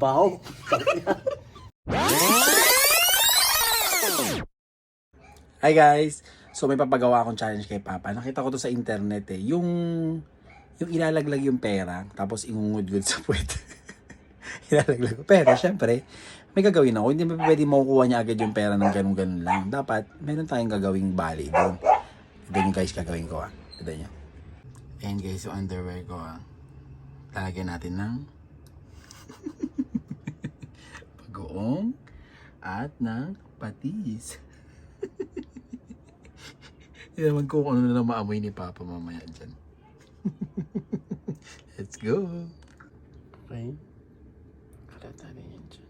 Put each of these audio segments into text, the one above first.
Baho. Hi guys! So may papagawa akong challenge kay Papa. Nakita ko to sa internet eh. Yung yung ilalaglag yung pera tapos ingungudgud sa puwet. ilalaglag ko. Pero syempre, may gagawin ako. Hindi pa pwede makukuha niya agad yung pera ng ganun-ganun lang. Dapat meron tayong gagawing bali doon. Ito yung guys gagawin ko ah. Ito nyo. Ayan guys, yung underwear ko ah. Lalagyan natin ng pag-uong at ng patis. Hindi naman ko kung ano na maamoy ni Papa mamaya dyan. Let's go! Okay. Kalata na yan dyan.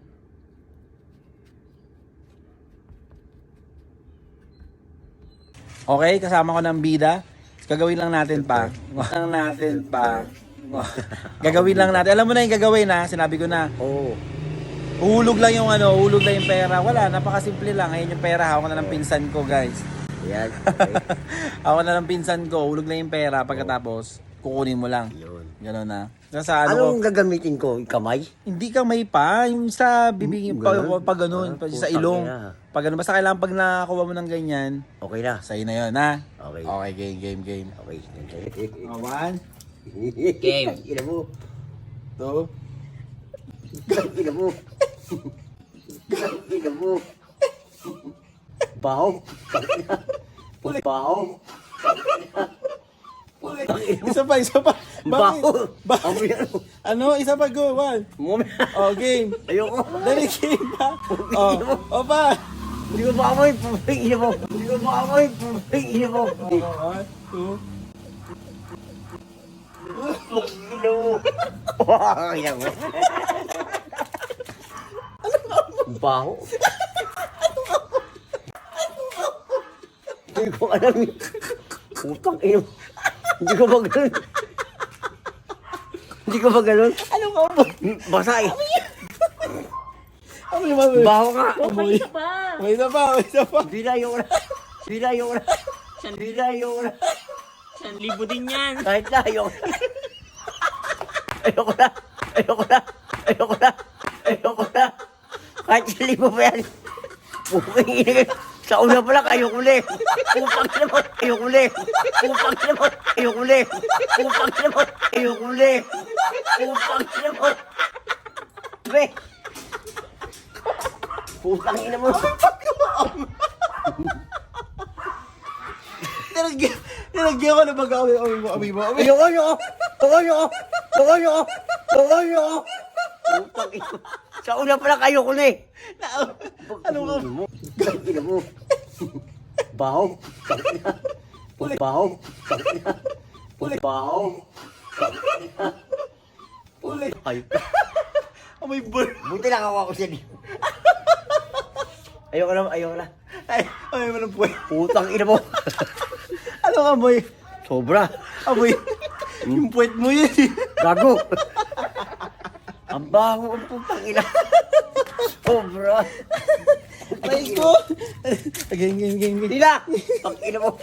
Okay, kasama ko ng bida. Gagawin lang natin pa. lang natin pa. gagawin lang natin. Alam mo na yung gagawin na. Sinabi ko na. Oo. Uhulog lang yung ano, uhulog lang yung pera. Wala, napakasimple lang. Ayun yung pera, hawak na ng pinsan ko, guys. Yan. Okay. hawak na ng pinsan ko, uhulog lang yung pera. Pagkatapos, kukunin mo lang. Yun. Gano'n na. Nasa ano ko, Anong gagamitin ko? Kamay? hindi ka may pa, yung sa bibig, Hmm, pag, ganun? pag ganun, Ah, pag sa putang ilong. ina. Pag ganun, basta kailangan pag nakakuha mo ng ganyan, Okay na. sa'yo na yun, ha? Okay. Okay, game, game, game. Okay. Oh, one, Game. Ina mo. two, Ina mo. Ina mo. Baho. Baho. Isa pa, isa pa. Bakit? Baho. Ano? isa pa, go, one. Mumi. Oh, game. Ayoko. Dali, game pa. Oh, oh, pa. Hindi ko maamoy. Pumaping ina mo. Hindi ko maamoy. Pumaping ina mo. One, two, mo. Wow, ina mo. Baho. Hindi ko alam. Putang ina mo. Hindi ko ba ganun? Hindi ko ba ganun? Ano ba mo? Basa eh. Ano ba? Baho nga. May isa pa, may isa pa. Bilayo ko na. Bilayo na. Bilayo ko na. San libo din yan. Kahit na, ayoko na. Ayoko na. Ayoko na. Ayoko na. Ayoko na. Kahit sa libo pa yan. Puking ina ka. Sa una pa lang, ayoko ulit. Putang ina mo, ayoko ulit. Putang ina mo, ayoko ulit. Putang ina mo, ayoko ulit. Putang ina mo. Be. Putang ina mo. Nilagyan, nilagyan ko na baga amoy amoy mo, amoy mo, ayoko. Ayoko, ayoko. Ayoko, ayoko. Ayoko, ayoko. Putang ina. Sa una pa lang ayoko na eh. Ano ba? Ina mo. Baho. Baho. Baho. Ulit. Ay, Amoy bur. buti lang ako siya di. Ayoko na, ayoko na. Ay, amoy mo ng puwet. Putang ina mo. Anong amoy? Sobra. Amoy. Yung puwet mo yun. eh. Gago. Ang baho ang putang ina. Sobra. Ay ko. Game, game. Hindi na. Ang ina mo.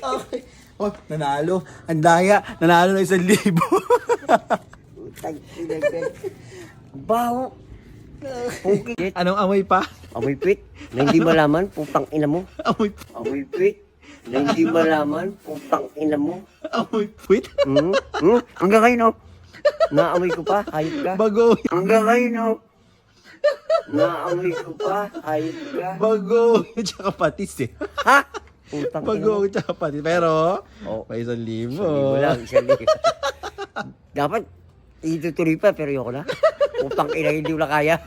Okay. Oh, nanalo. Ang daya. Nanalo na isang libo. Putang ina. Baho. Pukit. Anong amoy pa? Amoy pit. Na hindi malaman, putang ina mo. Amoy, Amoy pit. Na hindi malaman, putang ina mo. amoy puwet. Hmm? Hmm? Hanggang ngayon, no? Naamoy ko pa, hayop ka. Bago. Hanggang ngayon, no? Naamoy ko pa, hayop ka. Bago. Tsaka patis eh. Ha? Mo. Bago tsaka patis. Pero, Oh. may isang libo. Hindi mo lang, isang libo. Dapat, itutuloy pa, pero yoko na. Putang ina, hindi mo na kaya.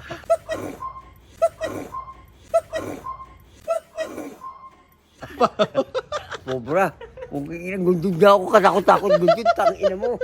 Sobra. Kung ina, gundod na ako, katakot-takot gundod, tang ina mo.